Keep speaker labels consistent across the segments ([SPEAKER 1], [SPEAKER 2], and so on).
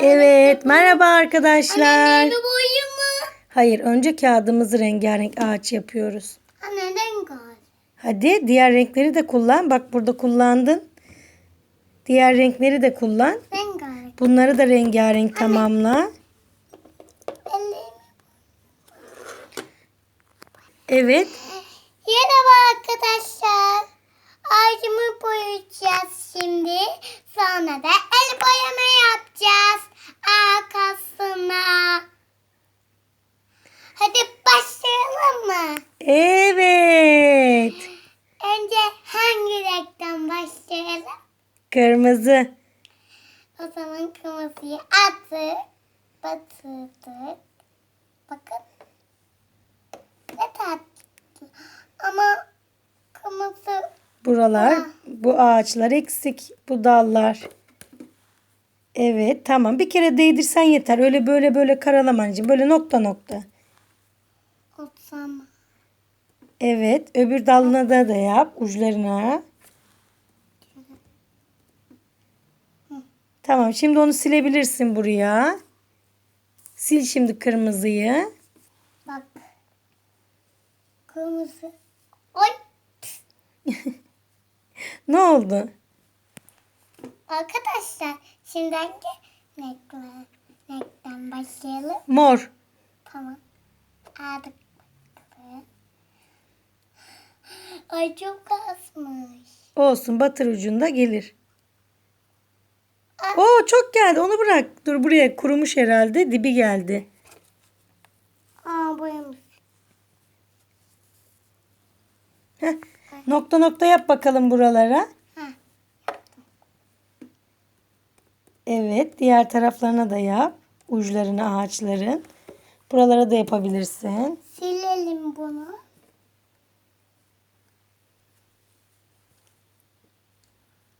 [SPEAKER 1] Evet, merhaba arkadaşlar.
[SPEAKER 2] Anne boyu mu?
[SPEAKER 1] Hayır, önce kağıdımızı rengarenk ağaç yapıyoruz.
[SPEAKER 2] Anne renk.
[SPEAKER 1] Hadi diğer renkleri de kullan. Bak burada kullandın. Diğer renkleri de kullan.
[SPEAKER 2] Renk var.
[SPEAKER 1] Bunları da rengarenk tamamla.
[SPEAKER 2] Ellerim.
[SPEAKER 1] Evet.
[SPEAKER 2] Merhaba arkadaşlar. Ağacımı boyayacağız şimdi. Sonra da el boyama yapacağız. Arkasına. Hadi başlayalım mı?
[SPEAKER 1] Evet.
[SPEAKER 2] Önce hangi renkten başlayalım?
[SPEAKER 1] Kırmızı.
[SPEAKER 2] O zaman kırmızıyı attık. Batırdık. Bakın. Ne tatlı. Ama kırmızı
[SPEAKER 1] Buralar,
[SPEAKER 2] Ah.
[SPEAKER 1] bu ağaçlar eksik. Bu dallar. Evet, tamam. Bir kere değdirsen yeter. Öyle böyle böyle karalama anneciğim. Böyle nokta nokta.
[SPEAKER 2] olsam.
[SPEAKER 1] Evet, öbür dalına da da yap uçlarına. Tamam, şimdi onu silebilirsin buraya. Sil şimdi kırmızıyı.
[SPEAKER 2] Bak. Kırmızı. Oy.
[SPEAKER 1] Ne oldu?
[SPEAKER 2] Arkadaşlar şimdi hangi renkler, renkten başlayalım?
[SPEAKER 1] Mor.
[SPEAKER 2] Tamam. Aldık. Ay çok azmış.
[SPEAKER 1] Olsun, batır ucunda gelir.
[SPEAKER 2] Ah.
[SPEAKER 1] Oo çok geldi. Onu bırak. Dur buraya kurumuş herhalde. Dibi geldi.
[SPEAKER 2] Aa boyamış.
[SPEAKER 1] Nokta nokta yap bakalım buralara. Evet, diğer taraflarına da yap. Uçlarını ağaçların. Buralara da yapabilirsin.
[SPEAKER 2] Silelim bunu.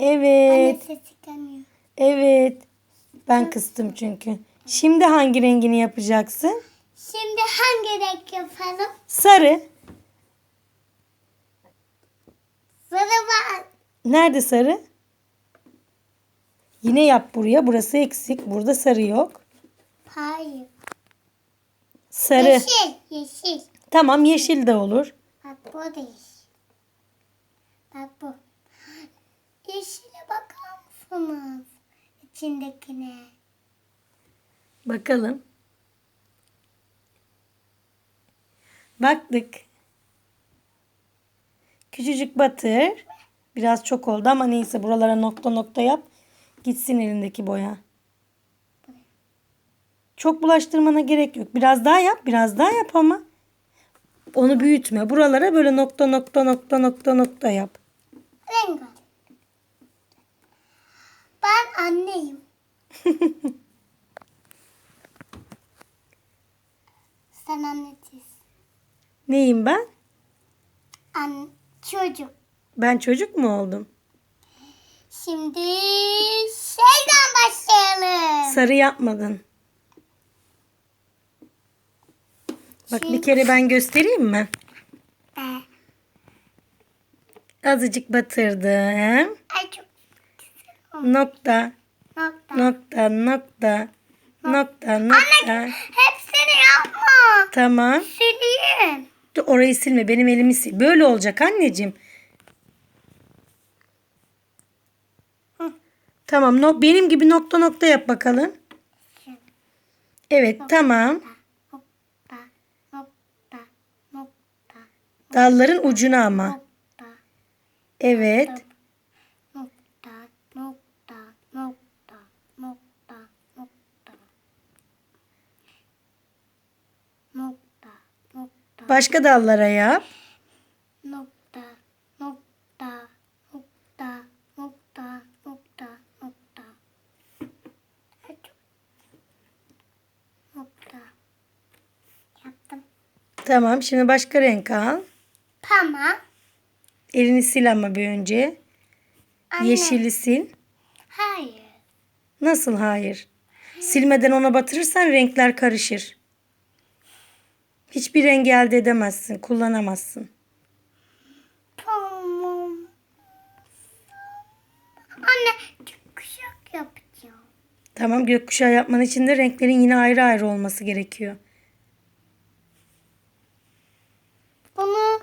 [SPEAKER 1] Evet, evet. Ben kıstım çünkü. Şimdi hangi rengini yapacaksın?
[SPEAKER 2] Şimdi hangi renk yapalım?
[SPEAKER 1] Sarı.
[SPEAKER 2] Sarı var.
[SPEAKER 1] Nerede sarı? Yine yap buraya. Burası eksik. Burada sarı yok.
[SPEAKER 2] Hayır.
[SPEAKER 1] Sarı.
[SPEAKER 2] Yeşil. Yeşil.
[SPEAKER 1] Tamam, yeşil de olur.
[SPEAKER 2] Bak bu da yeşil. Bak bu. Yeşile bakar mısınız? İçindekine.
[SPEAKER 1] Bakalım. Baktık. Küçücük batır. Biraz çok oldu ama neyse buralara nokta nokta yap. Gitsin elindeki boya. Çok bulaştırmana gerek yok. Biraz daha yap, biraz daha yap ama. Onu büyütme. Buralara böyle nokta nokta nokta nokta nokta yap.
[SPEAKER 2] Renk. Ben anneyim. Sen annesiz.
[SPEAKER 1] Neyim ben?
[SPEAKER 2] An çocuk.
[SPEAKER 1] Ben çocuk mu oldum?
[SPEAKER 2] Şimdi şeyden başlayalım.
[SPEAKER 1] Sarı yapmadın. Bak bir kere ben göstereyim mi?
[SPEAKER 2] Ee,
[SPEAKER 1] Azıcık batırdım.
[SPEAKER 2] Ay çok
[SPEAKER 1] Nokta,
[SPEAKER 2] nokta.
[SPEAKER 1] nokta, nokta, nokta, nokta.
[SPEAKER 2] Hepsini yapma.
[SPEAKER 1] Tamam.
[SPEAKER 2] Sileyim.
[SPEAKER 1] Dur, Orayı silme, benim elimi sil. Böyle olacak anneciğim. Tamam, no, benim gibi nokta nokta yap bakalım. Evet, tamam.
[SPEAKER 2] Nokta. Nokta. Nokta.
[SPEAKER 1] Dalların ucuna ama. Evet.
[SPEAKER 2] Nokta. Nokta. Nokta. Nokta. Nokta. Nokta. Nokta.
[SPEAKER 1] Başka dallara yap.
[SPEAKER 2] Nokta. Nokta. Nokta. Nokta. Nokta. Nokta. Nokta. Yaptım.
[SPEAKER 1] Tamam, şimdi başka renk al.
[SPEAKER 2] Tamam.
[SPEAKER 1] Elini sil ama bir önce.
[SPEAKER 2] Anne.
[SPEAKER 1] Yeşili sil.
[SPEAKER 2] Hayır.
[SPEAKER 1] Nasıl hayır? Silmeden ona batırırsan renkler karışır. Hiçbir rengi elde edemezsin, kullanamazsın.
[SPEAKER 2] Tamam. Anne çok kuşak yapacağım.
[SPEAKER 1] Tamam gökkuşağı yapman için de renklerin yine ayrı ayrı olması gerekiyor.
[SPEAKER 2] Bunu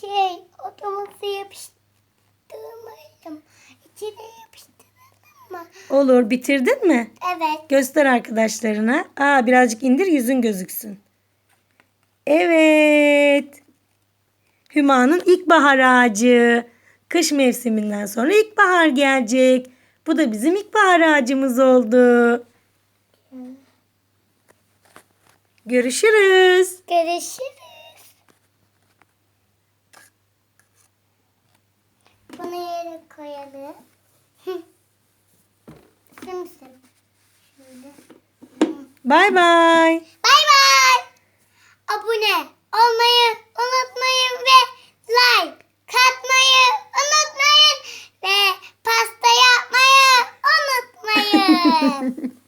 [SPEAKER 2] şey odamıza yapıştırmayalım. İçine yapıştıralım mı?
[SPEAKER 1] Olur bitirdin mi?
[SPEAKER 2] Evet.
[SPEAKER 1] Göster arkadaşlarına. Aa birazcık indir yüzün gözüksün. Evet. Hüma'nın ilkbahar ağacı. Kış mevsiminden sonra ilkbahar gelecek. Bu da bizim ilkbahar ağacımız oldu. Görüşürüz.
[SPEAKER 2] Görüşürüz. Bunu yere koyalım. Simsim. Şöyle.
[SPEAKER 1] Bay bay.
[SPEAKER 2] Bay bay. Olmayı unutmayın ve like katmayı unutmayın ve pasta yapmayı unutmayın.